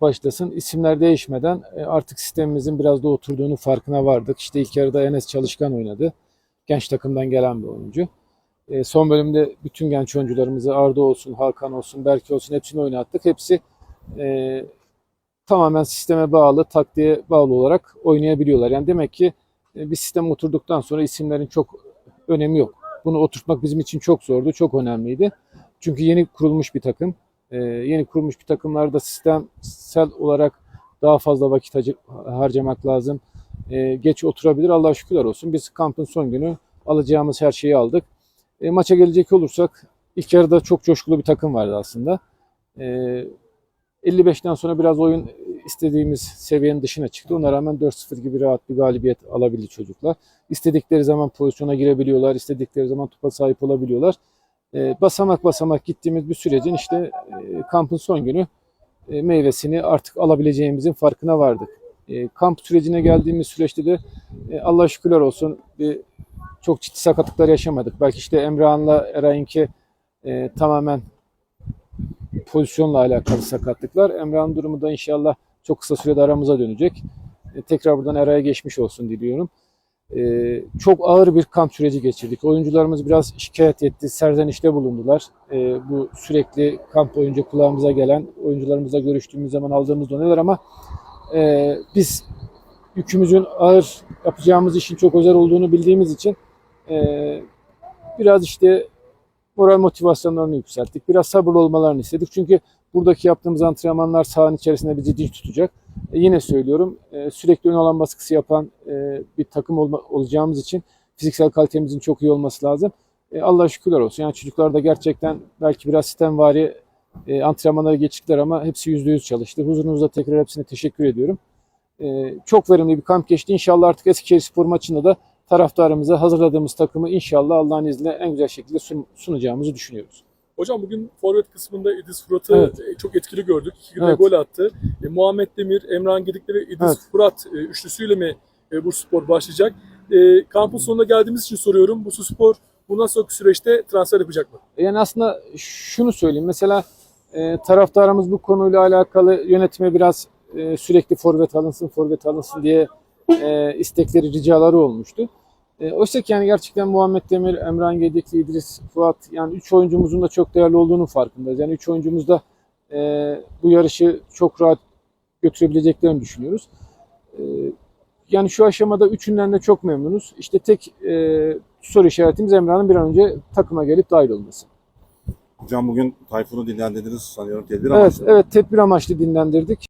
başlasın. İsimler değişmeden e, artık sistemimizin biraz da oturduğunu farkına vardık. İşte ilk yarıda Enes Çalışkan oynadı. Genç takımdan gelen bir oyuncu. E, Son bölümde bütün genç oyuncularımızı Arda olsun, Hakan olsun, Berke olsun hepsini oynattık. Hepsi e, tamamen sisteme bağlı, taktiğe bağlı olarak oynayabiliyorlar. Yani demek ki e, bir sistem oturduktan sonra isimlerin çok önemi yok. Bunu oturtmak bizim için çok zordu, çok önemliydi. Çünkü yeni kurulmuş bir takım. Ee, yeni kurulmuş bir takımlarda sistemsel olarak daha fazla vakit harcamak lazım. Ee, geç oturabilir. Allah şükürler olsun. Biz kampın son günü alacağımız her şeyi aldık. E, maça gelecek olursak ilk yarıda çok coşkulu bir takım vardı aslında. Ee, 55'ten sonra biraz oyun istediğimiz seviyenin dışına çıktı. Ona rağmen 4-0 gibi rahat bir galibiyet alabildi çocuklar. İstedikleri zaman pozisyona girebiliyorlar, istedikleri zaman topa sahip olabiliyorlar. E, basamak basamak gittiğimiz bir sürecin işte e, kampın son günü e, meyvesini artık alabileceğimizin farkına vardık. E, kamp sürecine geldiğimiz süreçte de Allah şükürler olsun bir çok ciddi sakatlıklar yaşamadık. Belki işte Emrah'ınla Eray'ınki tamamen pozisyonla alakalı sakatlıklar. Emrah'ın durumu da inşallah çok kısa sürede aramıza dönecek. Tekrar buradan Eray'a geçmiş olsun diliyorum. Ee, çok ağır bir kamp süreci geçirdik. Oyuncularımız biraz şikayet etti, serzenişte bulundular. Ee, bu sürekli kamp boyunca kulağımıza gelen, oyuncularımızla görüştüğümüz zaman aldığımız doneler ama e, biz yükümüzün ağır yapacağımız işin çok özel olduğunu bildiğimiz için e, biraz işte moral motivasyonlarını yükselttik. Biraz sabırlı olmalarını istedik. Çünkü buradaki yaptığımız antrenmanlar sahanın içerisinde bizi dinç tutacak. E, yine söylüyorum e, sürekli ön alan baskısı yapan e, bir takım olma, olacağımız için fiziksel kalitemizin çok iyi olması lazım. E, Allah'a şükürler olsun. Yani çocuklar da gerçekten belki biraz sistemvari e, antrenmanlara geçtikler ama hepsi yüzde yüz çalıştı. Huzurunuzda tekrar hepsine teşekkür ediyorum. E, çok verimli bir kamp geçti. İnşallah artık Eskişehir Spor maçında da taraftarımıza hazırladığımız takımı inşallah Allah'ın izniyle en güzel şekilde sun- sunacağımızı düşünüyoruz. Hocam bugün forvet kısmında İdris Fırat'ı Evet. e, çok etkili gördük. İki Evet. gol attı. E, Muhammed Demir, Emrah'ın Gedikli ve İdris Evet. Fırat e, üçlüsüyle mi e, bu spor başlayacak? E, kampın sonuna geldiğimiz için soruyorum. Bu spor bundan sonraki süreçte transfer yapacak mı? Yani aslında şunu söyleyeyim. Mesela e, taraftarımız bu konuyla alakalı yönetime biraz e, sürekli forvet alınsın, forvet alınsın diye e, istekleri, ricaları olmuştu. E, oysa ki yani gerçekten Muhammed Demir, Emran Gedikli, İdris Fuat yani üç oyuncumuzun da çok değerli olduğunu farkındayız. Yani üç oyuncumuz da e, bu yarışı çok rahat götürebileceklerini düşünüyoruz. E, yani şu aşamada üçünden de çok memnunuz. İşte tek e, soru işaretimiz Emrah'ın bir an önce takıma gelip dahil olması. Hocam bugün Tayfun'u dinlendirdiniz sanıyorum tedbir Evet, amaçlı. evet tedbir amaçlı dinlendirdik.